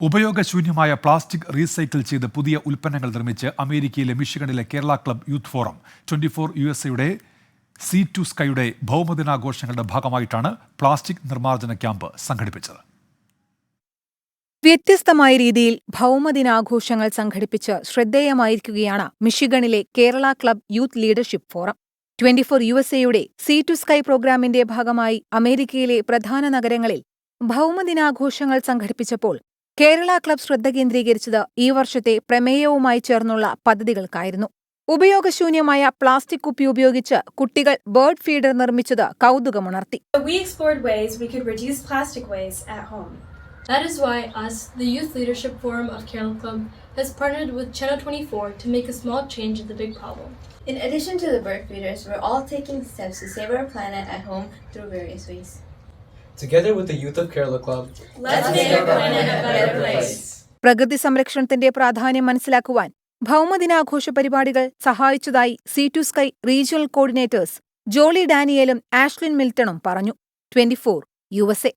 ഉപയോഗശൂന്യമായ plastic recycle ചെയ്ത് പുതിയ ഉൽപ്പന്നങ്ങൾ നിർമ്മിച്ച് അമേരിക്കയിലെ മിഷിഗണിലെ Kerala club youth forum twenty four U S എയുടെ സി ടു സ്കൈയുടെ ഭൗമദിനാഘോഷങ്ങളുടെ ഭാഗമായിട്ടാണ് പ്ലാസ്റ്റിക് നിർമ്മാർജന ക്യാമ്പ് സംഘടിപ്പിച്ചത്. വ്യത്യസ്തമായ രീതിയിൽ ഭൗമദിനാഘോഷങ്ങൾ സംഘടിപ്പിച്ച് ശ്രദ്ധേയമായിരിക്കുകയാണ് മിഷിഗണിലെ Kerala club youth leadership forum. Twenty four U S എയുടെ സീ ടു സ്കൈ പ്രോഗ്രാമിന്റെ ഭാഗമായി അമേരിക്കയിലെ പ്രധാന നഗരങ്ങളിൽ ഭൗമദിനാഘോഷങ്ങൾ സംഘടിപ്പിച്ചപ്പോൾ കേരള ക്ലബ് ശ്രദ്ധ കേന്ദ്രീകരിച്ചത് ഈ വർഷത്തെ പ്രമേയവുമായി ചേർന്നുള്ള പദ്ധതികൾക്കായിരുന്നു ഉപയോഗശൂന്യമായ പ്ലാസ്റ്റിക് കുപ്പി ഉപയോഗിച്ച് കുട്ടികൾ ബേർഡ് ഫീഡർ നിർമ്മിച്ചത് കൗതുകമുണർത്തി We explored ways we could reduce plastic waste at home. That is why us, the Youth Leadership Forum of Kerala Club, has partnered with Channel 24 to make a small change in the big problem. In addition to the bird feeders, we're all taking steps to save our planet at home through various ways. Together with the youth of Kerala Club, Let's make our planet a better place. പ്രകൃതി സംരക്ഷണത്തിന്റെ പ്രാധാന്യം മനസ്സിലാക്കുവാൻ ഭൗമദിനാഘോഷ പരിപാടികൾ സഹായിച്ചതായി C two sky regional coordinators Jolly ഡാനിയേലും Ashlin മിൽട്ടണും പറഞ്ഞു. Twenty U S A.